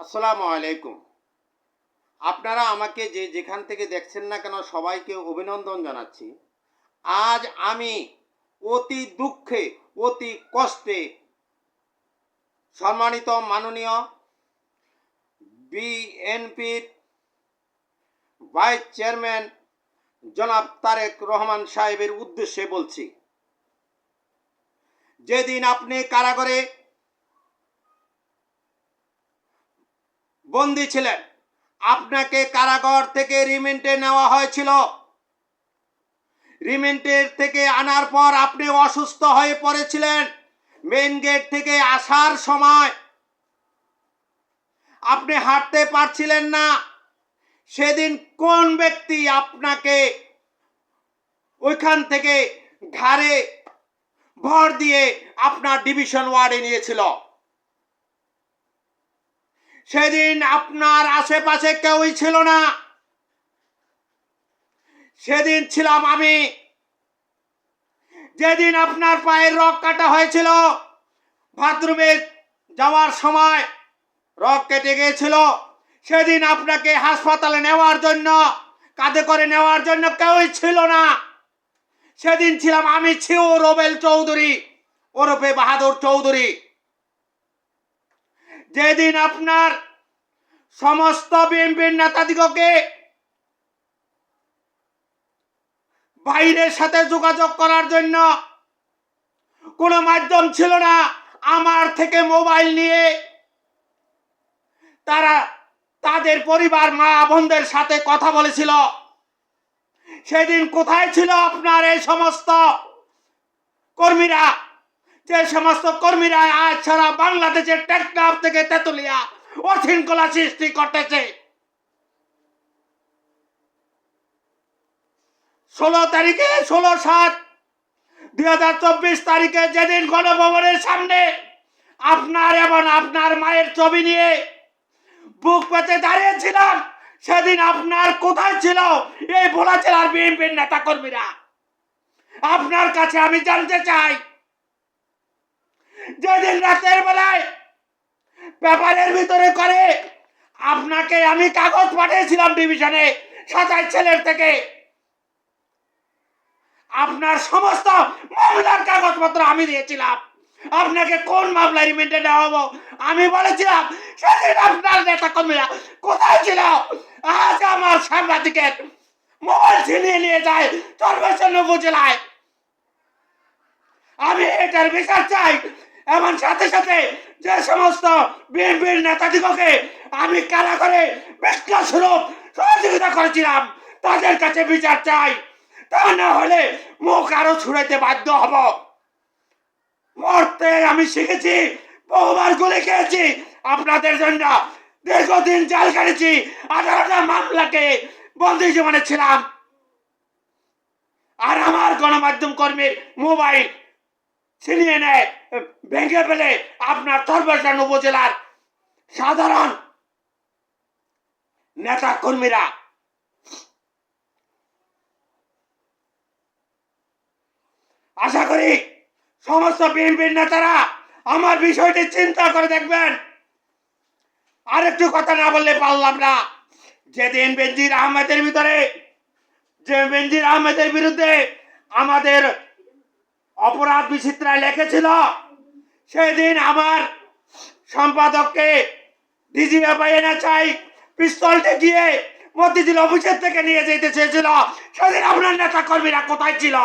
আসসালামু আলাইকুম। আপনারা আমাকে যে যেখান থেকে দেখছেন না কেন সবাইকে অভিনন্দন জানাচ্ছি। আজ আমি অতি দুঃখে, অতি কষ্টে সম্মানিত মাননীয় বিএনপির ভাইস চেয়ারম্যান জনাব তারেক রহমান সাহেবের উদ্দেশ্যে বলছি, যেদিন আপনি কারাগারে বন্দি ছিলেন। আপনাকে কারাগার থেকে রিমেন্টে নেওয়া হয়েছিল। রিমেন্টের থেকে আনার পর আপনি অসুস্থ হয়ে পড়েছিলেন। মেন গেট থেকে আসার সময় আপনি হাঁটতে পারছিলেন না। সেদিন কোন ব্যক্তি আপনাকে ওইখান থেকে ঘাড়ে ভর দিয়ে আপনার ডিভিশন ওয়ার্ডে নিয়েছিল? সেদিন আপনার আশেপাশে কেউই ছিল না। সেদিন ছিলাম আমি। যেদিন আপনার পায়ের রক কাটা হয়েছিল, বাথরুমে যাওয়ার সময় রক কেটে গিয়েছিল, সেদিন আপনাকে হাসপাতালে নেওয়ার জন্য, কাঁধে করে নেওয়ার জন্য কেউই ছিল না। সেদিন ছিলাম আমি ছিও রোবেল চৌধুরী, ওরফে বাহাদুর চৌধুরী। যেদিন আপনার সমস্ত বিএনপির নেতাদিগকে বাইরের সাথে যোগাযোগ করার জন্য কোনো মাধ্যম ছিল না আমার থেকে মোবাইল নিয়ে তারা তাদের পরিবার মা বোনদের সাথে কথা বলেছিল। সেদিন কোথায় ছিল আপনার এই সমস্ত কর্মীরা? যে সমস্ত কর্মীরা আজ সারা বাংলাদেশের টেকনাফ থেকে তেতুলিয়া অশৃঙ্খলা সৃষ্টি করতেছে। ষোলো তারিখে, ষোলো সাত দুই হাজার চব্বিশ তারিখে যেদিন গণভবনের সামনে আপনার এবং আপনার মায়ের ছবি নিয়ে বুক পেতে দাঁড়িয়েছিলাম, সেদিন আপনার কোথায় ছিল এই ভোলা জেলার বিএনপির নেতা কর্মীরা আপনার কাছে আমি জানতে চাই যেদিন রাতের বেলায় পেপারের ভিতরে করে আপনাকে আমি কাগজ পাঠিয়েছিলাম ডিভিশনে সাতাইশ ছেলের থেকে। আপনার সমস্ত মামলার কাগজপত্র আমি দিয়েছিলাম। আপনাকে কোন মামলা রিমেন্টে নেওয়া হব? আমি বলেছিলাম, সেদিন আপনার নেতা কর্মীরা কোথায় ছিল? আজ আমার সাংবাদিকের মোবাইল ছিনিয়ে নিয়ে যায় চরবেশন উপজেলায়। আমি এটার বিচার চাই এবং সাথে সাথে যে সমস্ত বিএনপির নেতাদিগকে আমি কারা করে স্বরূপ সহযোগিতা করেছিলাম, তাদের কাছে বিচার চাই। তা না হলে মুখ আরও ছুড়াইতে বাধ্য হব। মরতে আমি শিখেছি, বহুবার গুলি খেয়েছি, আপনাদের জন্য দীর্ঘদিন জাল কাটেছি আঠারোটা মামলাকে বন্দি জীবনে ছিলাম। আর আমার গণমাধ্যম কর্মীর মোবাইল ছিনিয়ে নেয় ভেঙে ফেলে আপনার সর্বসান উপজেলার সাধারণ নেতা কর্মীরা আশা করি সমস্ত বিএনপির নেতারা আমার বিষয়টি চিন্তা করে দেখবেন। আরেকটু কথা না বললে পারলাম না। যেদিন বেনজির আহমেদের ভিতরে, যে বেনজির আহমেদের বিরুদ্ধে আমাদের অপরাধ বিচিত্রায় লেখেছিল। সেদিন আমার সম্পাদককে ডিজি এনে চাই পিস্তল গিয়ে মতিঝিল অফিসের থেকে নিয়ে যেতে চেয়েছিল। সেদিন আপনার নেতা কর্মীরা কোথায় ছিল?